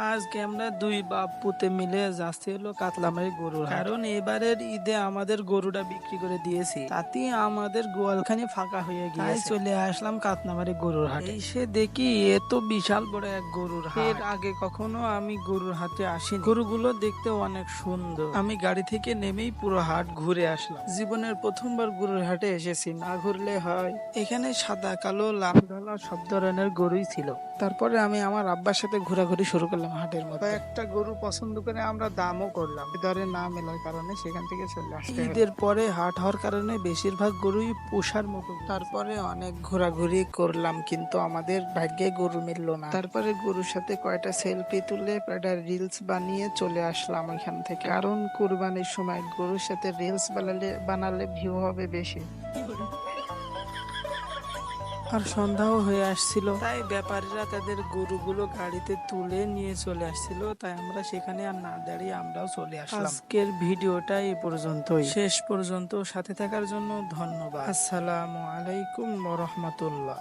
আজকে আমরা দুই বাপ পুতে মিলে যাচ্ছি হলো কাতলামারি গরুর কারণ এবারের ঈদে আমাদের গরুটা বিক্রি করে দিয়েছি। তাতে আমাদের গোয়ালখানি ফাঁকা হয়ে গিয়ে চলে আসলাম কাতলামারি গরুর হাটে। এসে দেখি এ তো বিশাল বড় এক গরুর হাট। এর আগে কখনো আমি গরুর হাটে আসিনি। গরুগুলো দেখতে অনেক সুন্দর। আমি গাড়ি থেকে নেমেই পুরো হাট ঘুরে আসলাম। জীবনের প্রথমবার গরুর হাটে এসেছি। না ঘুরলে হয়। এখানে সাদা, কালো, লাল কালো সব ধরনের গরুই ছিল। তারপরে আমি আমার আব্বার সাথে ঘোরাঘুরি শুরু করলাম। হাটের মধ্যে। একটা গরু পছন্দ করে আমরা দামও করলাম। দরে না মেলার কারণে সেখান থেকে চলে আসতে ঈদের পরে হাট হওয়ার কারণে বেশিরভাগ গরুই পোষার মতো। তারপরে অনেক ঘোরাঘুরি করলাম কিন্তু আমাদের ভাগ্যে গরু মিললো না। তারপরে গরুর সাথে কয়টা সেলফি তুলে কয়টা রিলস বানিয়ে চলে আসলাম এখান থেকে। কারণ কুরবানির সময় গরুর সাথে রিলস বানালে বানালে ভিউ হবে বেশি। আর সন্ধ্যাও হয়ে আসছিল। তাই ব্যাপারীরা তাদের গরুগুলো গাড়িতে তুলে নিয়ে চলে আসছিল। তাই আমরা সেখানে আর না দাঁড়িয়ে আমরাও চলে আসলাম। আজকের ভিডিওটা এ পর্যন্তই। শেষ পর্যন্ত সাথে থাকার জন্য ধন্যবাদ। আসসালামু আলাইকুম রহমতুল্লাহ।